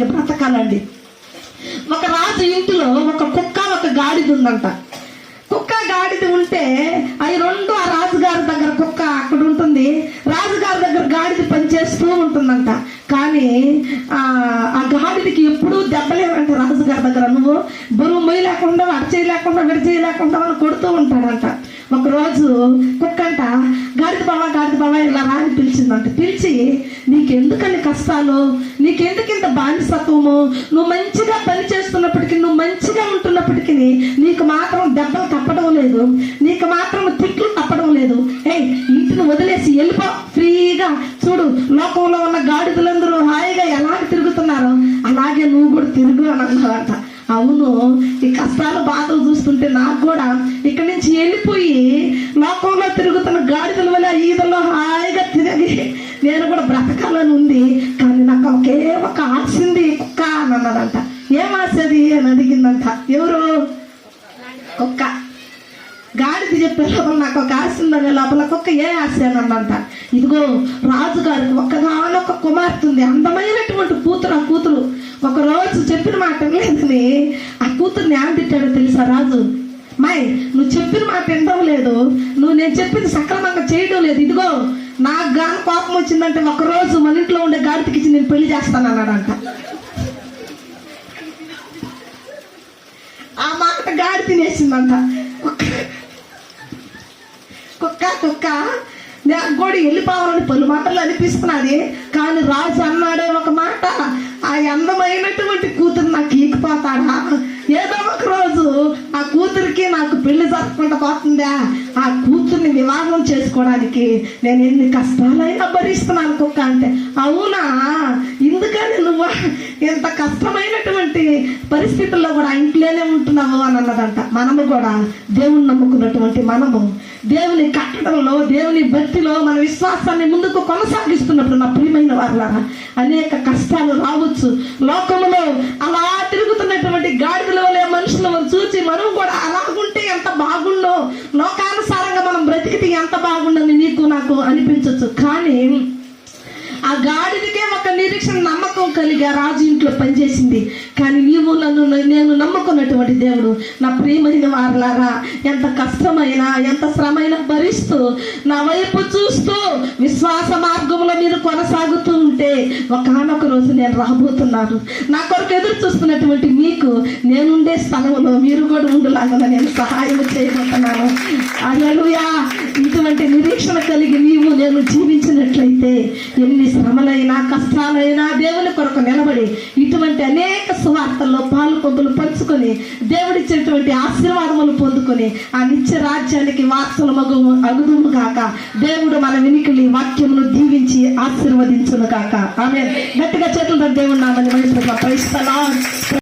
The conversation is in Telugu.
బ్రతకాలండి. ఒక రాజు ఇంటిలో ఒక కుక్క ఒక గాడిద ఉందంట. కుక్క గాడిద ఉంటే అవి రెండు ఆ రాజుగారి దగ్గర కుక్క అక్కడ ఉంటుంది. రాజుగారి దగ్గర గాడిద పనిచేస్తూ ఉంటుందంట. కానీ ఆ గాడిదకి ఎప్పుడూ దెబ్బలేమంట రాజుగారి దగ్గర నువ్వు బరువు మొయ్యి లేకుండా అటు చేయి లేకుండా విడ లేకుండా వాళ్ళు కొడుతూ ఉంటాడంట. ఒకరోజు కుక్క అంట గాడిద బావ గాడిద ఇలా రాని పిలిచిందంట. పిలిచి నీకెందుకని కష్టాలు? నీకెందుకు ఇంత బానిసత్వము? నువ్వు మంచిగా పని చేస్తున్నప్పటికీ నువ్వు మంచిగా ఉంటున్నప్పటికీ నీకు మాత్రం దెబ్బలు తప్పడం లేదు. నీకు మాత్రం తిట్లు తప్పడం లేదు. ఏ ఇంటిని వదిలేసి వెళ్ళిపో. ఫ్రీగా చూడు లోకంలో ఉన్న గాడిదలందరూ హాయిగా ఎలా తిరుగుతున్నారో అలాగే నువ్వు కూడా తిరుగు అని అన్నారంట. అవును ఈ కష్టాలు బాధ చూస్తుంటే నాకు కూడా ఇక్కడి నుంచి వెళ్ళిపోయి లోకంలో తిరుగుతున్న గాడిదల వల్ల ఈదల్లో హాయిగా తిరిగి నేను కూడా బ్రతకాలని ఉంది. కానీ నాకు ఒకే ఒక ఆశింది కుక్క అని అన్నదంట. ఏం ఆశ అది? అని అడిగిందంట. ఎవరు? కుక్క. గాడిది చెప్పే లోపల నాకు ఒక ఆశ ఉందనే లోపల కుక్క ఏ ఆశ అని అన్నంట. ఇదిగో రాజుగారికి ఒక్కగానొక్క కుమార్తె ఉంది. అందమైనటువంటి కూతురు ఆ కూతురు. ఒక రోజు చెప్పిన మాట లేదని కూతుర్ని ఏం తిట్టాడో తెలుసా రాజు? మాయ్ నువ్వు చెప్పిన మాట వినడం లేదు. నువ్వు నేను చెప్పింది సక్రమంగా చేయడం లేదు. ఇదిగో నాకు గాని కోపం వచ్చిందంటే ఒకరోజు మన ఇంట్లో ఉండే గాడిదకి ఇచ్చి నేను పెళ్ళి చేస్తాను అన్నాడంట. ఆ మాట గాడి తినేసిందంట. కుక్క. కుక్క కుక్క. నాకు కూడా వెళ్ళిపోవాలని పలు మాటలు అనిపిస్తున్నది. కానీ రాజు అన్నాడే ఒక మాట. ఆ అందమైనటువంటి కూతురు నాకు ఈకిపోతాడా? కూతురికి నాకు పెళ్ళి జరగకుండా పోతుందా? ఆ కూతుర్ని వివాహం చేసుకోవడానికి నేను ఎన్ని కష్టాలైనా భరిస్తున్నాను కుక్క అంటే. అవునా? ఎందుకని నువ్వు ఎంత కష్టమైనటువంటి పరిస్థితుల్లో కూడా ఇంట్లోనే ఉంటున్నావు అని అన్నదంట. మనము కూడా దేవుని నమ్ముకున్నటువంటి మనము. దేవుని కట్టడంలో దేవుని భక్తిలో మన విశ్వాసాన్ని ముందుకు కొనసాగిస్తున్నప్పుడు నా ప్రియమైన వారులారా అనేక కష్టాలు రావచ్చు. లోకములో లోకానుసారంగా మనం బ్రతికితే ఎంత బాగుండని నీకు నాకు అనిపించవచ్చు కానీ ఆ గాడిదకే ఒక నిరీక్షణ నమ్మకం కలిగి ఆ రాజు ఇంట్లో పనిచేసింది. కానీ నీవు నన్ను నేను నమ్ముకున్నటువంటి దేవుడు నా ప్రియమైన వారులారా ఎంత కష్టమైనా ఎంత శ్రమైనా భరిస్తూ నా వైపు చూస్తూ విశ్వాస మార్గంలో మీరు కొనసాగుతూ ఉంటే ఒకనొక రోజు నేను రాబోతున్నాను. నా కొరకు ఎదురు చూస్తున్నటువంటి మీకు నేనుండే స్థలంలో మీరు కూడా ఉండలాగా నేను సహాయం చేయబోతున్నాను. అలలుయా ఇటువంటి నిరీక్షణ కలిగి నీవు నేను జీవించినట్లయితే ఎన్ని శ్రమలైనా కష్టాలైనా దేవుని కొరకు నిలబడి ఇటువంటి అనేక దేవుడిచ్చినటువంటి ఆశీర్వాదములు పొందుకొని ఆ నిత్య రాజ్యానికి వార్తలు మగు అగుదుము కాక దేవుడు మన వినికిలి వాక్యమును దీవించి ఆశీర్వదించును కాక ఆమె గట్టిగా చేతులతో దేవుడు నామని మహిళ